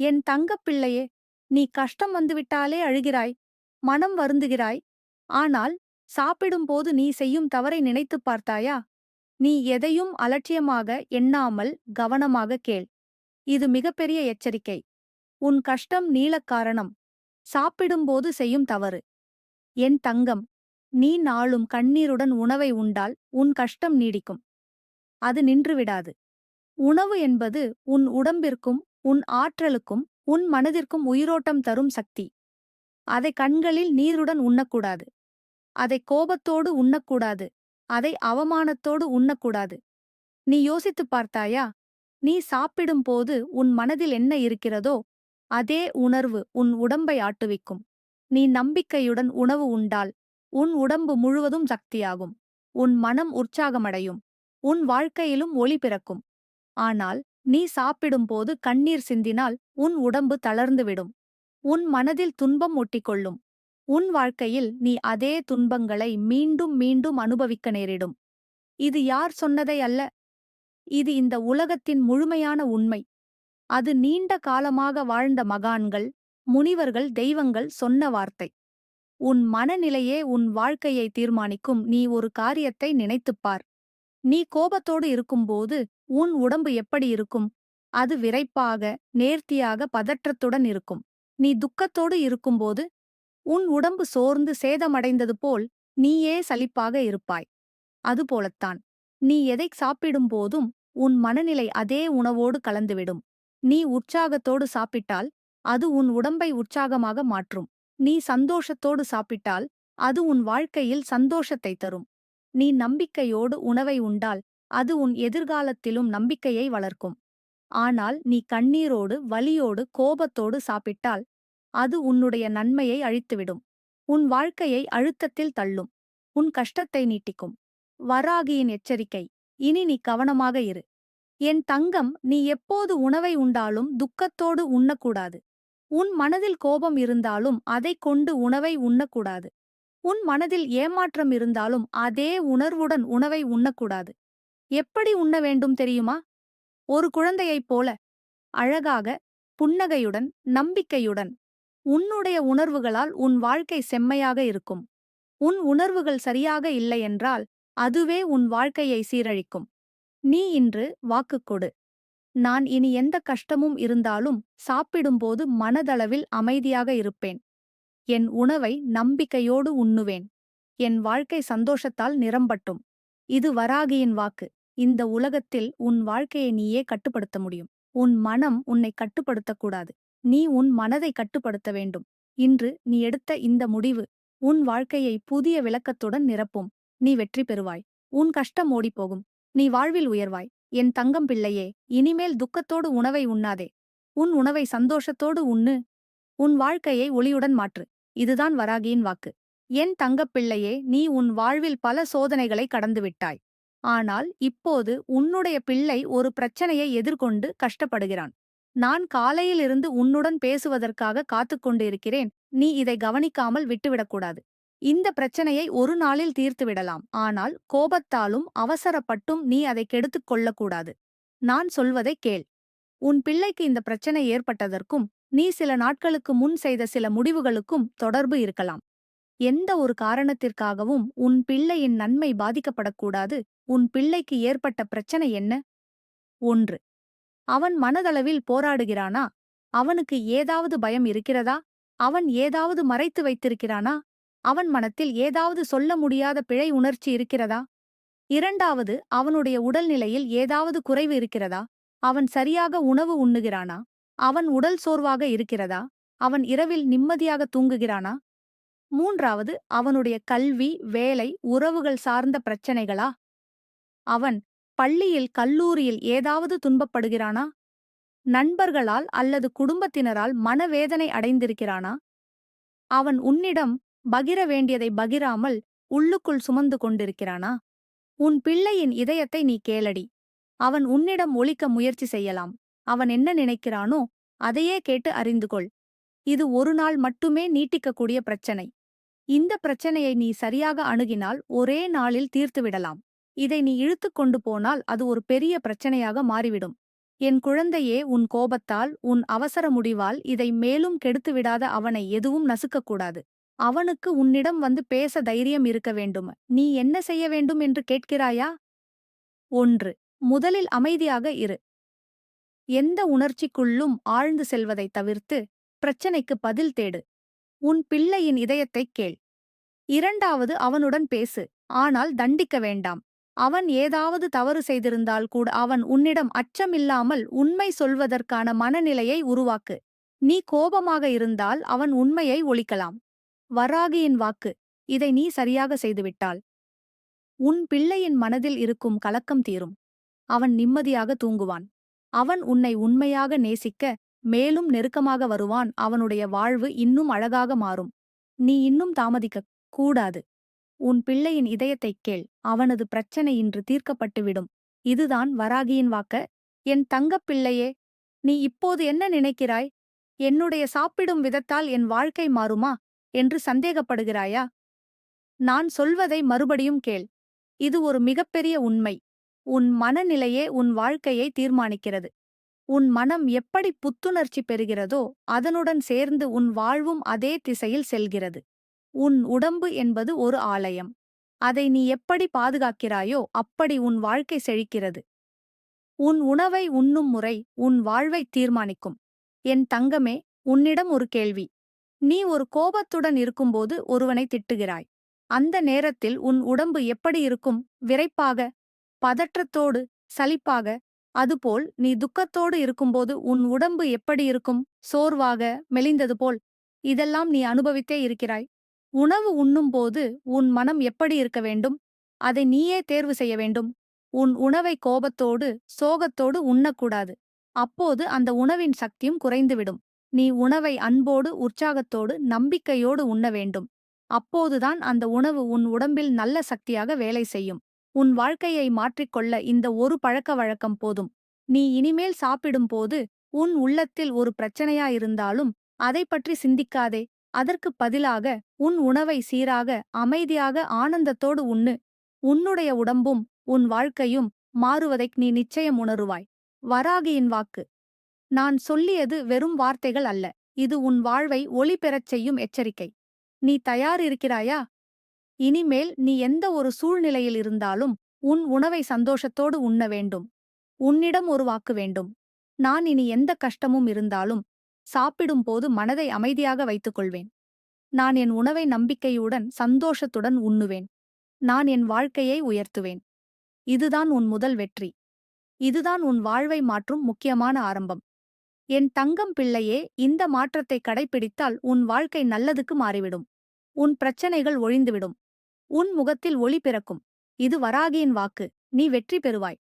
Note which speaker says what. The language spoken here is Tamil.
Speaker 1: என் தங்கப் பிள்ளையே நீ கஷ்டம் வந்துவிட்டாலே அழுகிறாய் மனம் வருந்துகிறாய். ஆனால் சாப்பிடும்போது நீ செய்யும் தவறை நினைத்துப் பார்த்தாயா? நீ எதையும் அலட்சியமாக எண்ணாமல் கவனமாக கேள். இது மிகப்பெரிய எச்சரிக்கை. உன் கஷ்டம் நீளக் காரணம். சாப்பிடும்போது செய்யும் தவறு. என் தங்கம் நீ நாளும் கண்ணீருடன் உணவை உண்டால் உன் கஷ்டம் நீடிக்கும். அது நின்றுவிடாது உணவு என்பது உன் உடம்பிற்கும் உன் ஆற்றலுக்கும் உன் மனதிற்கும் உயிரோட்டம் தரும் சக்தி. அதை கண்களில் நீருடன் உண்ணக்கூடாது. அதை கோபத்தோடு உண்ணக்கூடாது. அதை அவமானத்தோடு உண்ணக்கூடாது. நீ யோசித்துப் பார்த்தாயா? நீ சாப்பிடும்போது உன் மனதில் என்ன இருக்கிறதோ அதே உணர்வு உன் உடம்பை ஆட்டுவிக்கும். நீ நம்பிக்கையுடன் உணவு உண்டால் உன் உடம்பு முழுவதும் சக்தியாகும். உன் மனம் உற்சாகமடையும். உன் வாழ்க்கையிலும் ஒளி பிறக்கும். ஆனால் நீ சாப்பிடும்போது கண்ணீர் சிந்தினால் உன் உடம்பு தளர்ந்துவிடும். உன் மனதில் துன்பம் ஒட்டிக்கொள்ளும். உன் வாழ்க்கையில் நீ அதே துன்பங்களை மீண்டும் மீண்டும் அனுபவிக்க நேரிடும். இது யார் சொன்னதை அல்ல. இது இந்த உலகத்தின் முழுமையான உண்மை. அது நீண்ட காலமாக வாழ்ந்த மகான்கள் முனிவர்கள் தெய்வங்கள் சொன்ன வார்த்தை. உன் மனநிலையே உன் வாழ்க்கையை தீர்மானிக்கும். நீ ஒரு காரியத்தை நினைத்துப் பார். நீ கோபத்தோடு இருக்கும்போது உன் உடம்பு எப்படி இருக்கும்? அது விரைப்பாக நேர்த்தியாக பதற்றத்துடன் இருக்கும். நீ துக்கத்தோடு இருக்கும்போது உன் உடம்பு சோர்ந்து சேதமடைந்தது போல் நீயே சலிப்பாக இருப்பாய். அதுபோலத்தான் நீ எதை சாப்பிடும்போதும் உன் மனநிலை அதே உணவோடு கலந்துவிடும். நீ உற்சாகத்தோடு சாப்பிட்டால் அது உன் உடம்பை உற்சாகமாக மாற்றும். நீ சந்தோஷத்தோடு சாப்பிட்டால் அது உன் வாழ்க்கையில் சந்தோஷத்தை தரும். நீ நம்பிக்கையோடு உணவை உண்டால் அது உன் எதிர்காலத்திலும் நம்பிக்கையை வளர்க்கும். ஆனால் நீ கண்ணீரோடு வலியோடு கோபத்தோடு சாப்பிட்டால் அது உன்னுடைய நன்மையை அழித்துவிடும். உன் வாழ்க்கையை அழுத்தத்தில் தள்ளும். உன் கஷ்டத்தை நீட்டிக்கும். வராகியின் எச்சரிக்கை இனி நீ கவனமாக இரு. என் தங்கம் நீ எப்போது உணவை உண்டாலும் துக்கத்தோடு உண்ணக்கூடாது. உன் மனதில் கோபம் இருந்தாலும் அதைக் கொண்டு உணவை உண்ணக்கூடாது. உன் மனதில் ஏமாற்றம் இருந்தாலும் அதே உணர்வுடன் உணவை உண்ணக்கூடாது. எப்படி உண்ண வேண்டும் தெரியுமா? ஒரு குழந்தையைப் போல அழகாக புன்னகையுடன் நம்பிக்கையுடன் உன்னுடைய உணர்வுகளால் உன் வாழ்க்கை செம்மையாக இருக்கும். உன் உணர்வுகள் சரியாக இல்லையென்றால் அதுவே உன் வாழ்க்கையை சீரழிக்கும். நீ இன்று வாக்குக் கொடு. நான் இனி எந்த கஷ்டமும் இருந்தாலும் சாப்பிடும்போது மனதளவில் அமைதியாக இருப்பேன். என் உணவை நம்பிக்கையோடு உண்ணுவேன். என் வாழ்க்கை சந்தோஷத்தால் நிரம்பட்டும். இது வராகியின் வாக்கு. இந்த உலகத்தில் உன் வாழ்க்கையை நீயே கட்டுப்படுத்த முடியும். உன் மனம் உன்னை கட்டுப்படுத்தக்கூடாது. நீ உன் மனதை கட்டுப்படுத்த வேண்டும். இன்று நீ எடுத்த இந்த முடிவு உன் வாழ்க்கையை புதிய விளக்கத்துடன் நிரப்பும். நீ வெற்றி பெறுவாய். உன் கஷ்டம் ஓடிப்போகும். நீ வாழ்வில் உயர்வாய். என் தங்கம் பிள்ளையே இனிமேல் துக்கத்தோடு உணவை உண்ணாதே. உன் உணவை சந்தோஷத்தோடு உண்ணு. உன் வாழ்க்கையை ஒளியுடன் மாற்று. இதுதான் வராகியின் வாக்கு. என் தங்கப் பிள்ளையே நீ உன் வாழ்வில் பல சோதனைகளை கடந்துவிட்டாய் ஆனால் இப்போது உன்னுடைய பிள்ளை ஒரு பிரச்சனையை எதிர்கொண்டு கஷ்டப்படுகிறான். நான் காலையிலிருந்து உன்னுடன் பேசுவதற்காக காத்துக் கொண்டிருக்கிறேன். நீ இதை கவனிக்காமல் விட்டுவிடக்கூடாது. இந்த பிரச்சனையை ஒரு நாளில் தீர்த்துவிடலாம் ஆனால் கோபத்தாலும் அவசரப்பட்டும் நீ அதை கெடுத்துக் கொள்ளக்கூடாது. நான் சொல்வதை கேள். உன் பிள்ளைக்கு இந்த பிரச்சனை ஏற்பட்டதற்கும் நீ சில நாட்களுக்கு முன் செய்த சில முடிவுகளுக்கும் தொடர்பு இருக்கலாம். எந்த ஒரு காரணத்திற்காகவும் உன் பிள்ளையின் நன்மை பாதிக்கப்படக்கூடாது. உன் பிள்ளைக்கு ஏற்பட்ட பிரச்சனை என்ன? ஒன்று. அவன் மனதளவில் போராடுகிறானா? அவனுக்கு ஏதாவது பயம் இருக்கிறதா? அவன் ஏதாவது மறைத்து வைத்திருக்கிறானா? அவன் மனத்தில் ஏதாவது சொல்ல முடியாத பிழை உணர்ச்சி இருக்கிறதா? இரண்டாவது அவனுடைய உடல்நிலையில் ஏதாவது குறைவு இருக்கிறதா? அவன் சரியாக உணவு உண்ணுகிறானா? அவன் உடல் சோர்வாக இருக்கிறதா? அவன் இரவில் நிம்மதியாக தூங்குகிறானா? மூன்றாவது அவனுடைய கல்வி வேலை உறவுகள் சார்ந்த பிரச்சனைகளா? அவன் பள்ளியில் கல்லூரியில் ஏதாவது துன்பப்படுகிறானா? நண்பர்களால் அல்லது குடும்பத்தினரால் மனவேதனை அடைந்திருக்கிறானா? அவன் உன்னிடம் பகிர வேண்டியதை பகிராமல் உள்ளுக்குள் சுமந்து கொண்டிருக்கிறானா? உன் பிள்ளையின் இதயத்தை நீ கேளடி. அவன் உன்னிடம் ஒழிக்க முயற்சி செய்யலாம். அவன் என்ன நினைக்கிறானோ அதையே கேட்டு அறிந்து கொள் இது ஒரு நாள் மட்டுமே நீட்டிக்கக்கூடிய பிரச்சனை. இந்த பிரச்சனையை நீ சரியாக அணுகினால் ஒரே நாளில் தீர்த்துவிடலாம் இதை நீ இழுத்துக் கொண்டு போனால் அது ஒரு பெரிய பிரச்சனையாக மாறிவிடும். என் குழந்தையே உன் கோபத்தால் உன் அவசர முடிவால் இதை மேலும் கெடுத்துவிடாத அவனை எதுவும் நசுக்கக்கூடாது. அவனுக்கு உன்னிடம் வந்து பேச தைரியம் இருக்க வேண்டும். நீ என்ன செய்ய வேண்டும் என்று கேட்கிறாயா? ஒன்று. முதலில் அமைதியாக இரு. எந்த உணர்ச்சிக்குள்ளும் ஆழ்ந்து செல்வதைத் தவிர்த்து பிரச்சனைக்கு பதில் தேடு. உன் பிள்ளையின் இதயத்தைக் கேள். இரண்டாவது அவனுடன் பேசு. ஆனால் தண்டிக்க வேண்டாம். அவன் ஏதாவது தவறு செய்திருந்தால் கூட அவன் உன்னிடம் அச்சமில்லாமல் உண்மை சொல்வதற்கான மனநிலையை உருவாக்கு. நீ கோபமாக இருந்தால் அவன் உண்மையை ஒழிக்கலாம். வராகியின் வாக்கு. இதை நீ சரியாக செய்துவிட்டால். உன் பிள்ளையின் மனதில் இருக்கும் கலக்கம் தீரும். அவன் நிம்மதியாக தூங்குவான். அவன் உன்னை உண்மையாக நேசிக்க மேலும் நெருக்கமாக வருவான் அவனுடைய வாழ்வு இன்னும் அழகாக மாறும். நீ இன்னும் தாமதிக்க கூடாது. உன் பிள்ளையின் இதயத்தைக் கேள் அவனது பிரச்சனை இன்று தீர்க்கப்பட்டுவிடும். இதுதான் வராகியின் வாக்க. என் தங்கப் பிள்ளையே நீ இப்போது என்ன நினைக்கிறாய்? என்னுடைய சாப்பிடும் விதத்தால் என் வாழ்க்கை மாறுமா? என்று சந்தேகப்படுகிறாயா? நான் சொல்வதை மறுபடியும் கேள். இது ஒரு மிகப்பெரிய உண்மை. உன் மனநிலையே உன் வாழ்க்கையை தீர்மானிக்கிறது. உன் மனம் எப்படி புத்துணர்ச்சி பெறுகிறதோ அதனுடன் சேர்ந்து உன் வாழ்வும் அதே திசையில் செல்கிறது. உன் உடம்பு என்பது ஒரு ஆலயம். அதை நீ எப்படி பாதுகாக்கிறாயோ அப்படி உன் வாழ்க்கை செழிக்கிறது. உன் உணவை உண்ணும் முறை உன் வாழ்வை தீர்மானிக்கும். என் தங்கமே உன்னிடம் ஒரு கேள்வி. நீ ஒரு கோபத்துடன் இருக்கும்போது ஒருவனை திட்டுகிறாய். அந்த நேரத்தில் உன் உடம்பு எப்படி இருக்கும்? விரைப்பாக பதற்றத்தோடு சலிப்பாக அதுபோல் நீ துக்கத்தோடு இருக்கும்போது உன் உடம்பு எப்படி இருக்கும்? சோர்வாக மெலிந்தது போல். இதெல்லாம் நீ அனுபவித்தே இருக்கிறாய். உணவு உண்ணும்போது உன் மனம் எப்படி இருக்க வேண்டும்? அதை நீயே தேர்வு செய்ய வேண்டும். உன் உணவை கோபத்தோடு சோகத்தோடு உண்ணக்கூடாது. அப்போது அந்த உணவின் சக்தியும் குறைந்துவிடும். நீ உணவை அன்போடு உற்சாகத்தோடு நம்பிக்கையோடு உண்ண வேண்டும். அப்போதுதான் அந்த உணவு உன் உடம்பில் நல்ல சக்தியாக வேலை செய்யும். உன் வாழ்க்கையை மாற்றிக்கொள்ள இந்த ஒரு பழக்க வழக்கம் போதும். நீ இனிமேல் சாப்பிடும்போது உன் உள்ளத்தில் ஒரு பிரச்சனையாயிருந்தாலும் அதை பற்றி சிந்திக்காதே. அதற்குப் பதிலாக உன் உணவை சீராக அமைதியாக ஆனந்தத்தோடு உண்ணு. உன்னுடைய உடம்பும் உன் வாழ்க்கையும் மாறுவதை நீ நிச்சயம் உணருவாய். வராகியின் வாக்கு. நான் சொல்லியது வெறும் வார்த்தைகள் அல்ல. இது உன் வாழ்வை ஒளி பெறச் செய்யும் எச்சரிக்கை. நீ தயார் இருக்கிறாயா? இனிமேல் நீ எந்த ஒரு சூழ்நிலையில் இருந்தாலும் உன் உணவை சந்தோஷத்தோடு உண்ண வேண்டும். உன்னிடம் ஒரு வாக்கு வேண்டும். நான் இனி எந்த கஷ்டமும் இருந்தாலும் சாப்பிடும்போது மனதை அமைதியாக வைத்துக் கொள்வேன் நான் என் உணவை நம்பிக்கையுடன் சந்தோஷத்துடன் உண்ணுவேன். நான் என் வாழ்க்கையை உயர்த்துவேன். இதுதான் உன் முதல் வெற்றி. இதுதான் உன் வாழ்வை மாற்றும் முக்கியமான ஆரம்பம். என் தங்கம் பிள்ளையே இந்த மாற்றத்தை கடைப்பிடித்தால் உன் வாழ்க்கை நல்லதுக்கு மாறிவிடும். உன் பிரச்சனைகள் ஒழிந்துவிடும். உன் முகத்தில் ஒளி பிறக்கும். இது வராகியின் வாக்கு. நீ வெற்றி பெறுவாய்.